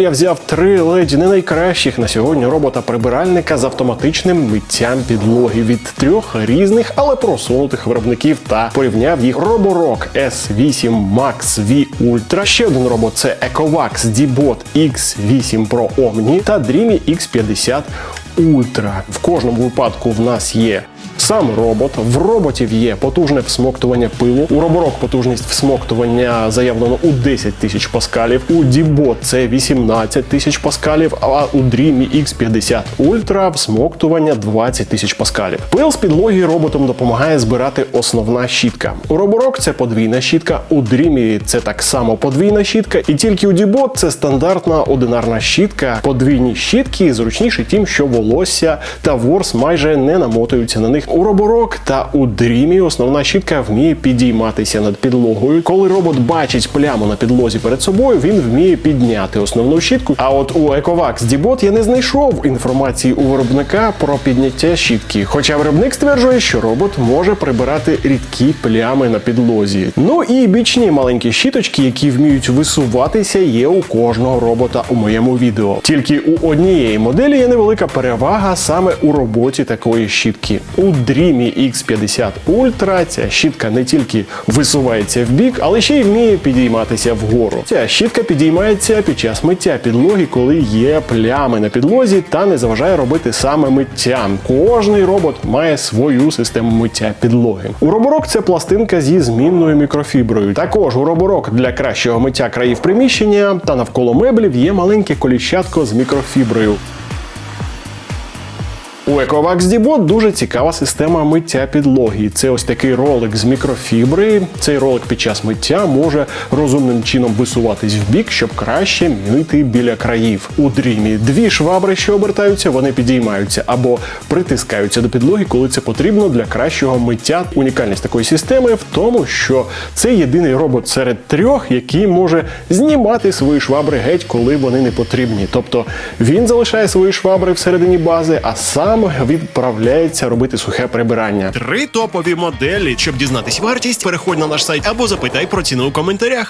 Я взяв три ледь не найкращих на сьогодні робота-прибиральника з автоматичним миттям підлоги від трьох різних, але просунутих виробників та порівняв їх Roborock S8 Max V Ultra. Ще один робот це Ecovax D-Bot X8 Pro Omni та Dreamy X50 Ultra. В кожному випадку в нас є Сам робот в роботів є потужне всмоктування пилу. У роборок потужність всмоктування заявлено у 10 тисяч паскалів. У Дібот це 18 тисяч паскалів, а у Dreamy X50 Ultra всмоктування 20 тисяч паскалів. Пил з підлоги роботом допомагає збирати основна щітка. У роборок це подвійна щітка, у Dreamy це так само подвійна щітка, і тільки у Дібот це стандартна одинарна щітка. Подвійні щітки зручніші тим, що волосся та ворс майже не намотуються на них. У роборок та у дрімі основна щітка вміє підійматися над підлогою. Коли робот бачить пляму на підлозі перед собою, він вміє підняти основну щітку. А от у Ecovax D-Bot я не знайшов інформації у виробника про підняття щітки. Хоча виробник стверджує, що робот може прибирати рідкі плями на підлозі. Ну і бічні маленькі щіточки, які вміють висуватися, є у кожного робота у моєму відео. Тільки у однієї моделі є невелика перевага саме у роботі такої щітки. У Dreamy X50 Ultra ця щітка не тільки висувається в бік, але ще й вміє підійматися вгору. Ця щітка підіймається під час миття підлоги, коли є плями на підлозі, та не заважає робити саме миття. Кожний робот має свою систему миття підлоги. У роборок це пластинка зі змінною мікрофіброю. Також у роборок для кращого миття країв приміщення та навколо меблів є маленьке коліщатко з мікрофіброю. У Ecovax D-Bot дуже цікава система миття підлоги. Це ось такий ролик з мікрофібри. Цей ролик під час миття може розумним чином висуватись в бік, щоб краще мити біля країв. У дрімі дві швабри, що обертаються, вони підіймаються або притискаються до підлоги, коли це потрібно для кращого миття. Унікальність такої системи в тому, що це єдиний робот серед трьох, який може знімати свої швабри геть, коли вони не потрібні. Тобто він залишає свої швабри всередині бази, а сам відправляється робити сухе прибирання. Три топові моделі. Щоб дізнатись вартість, переходь на наш сайт або запитай про ціну у коментарях.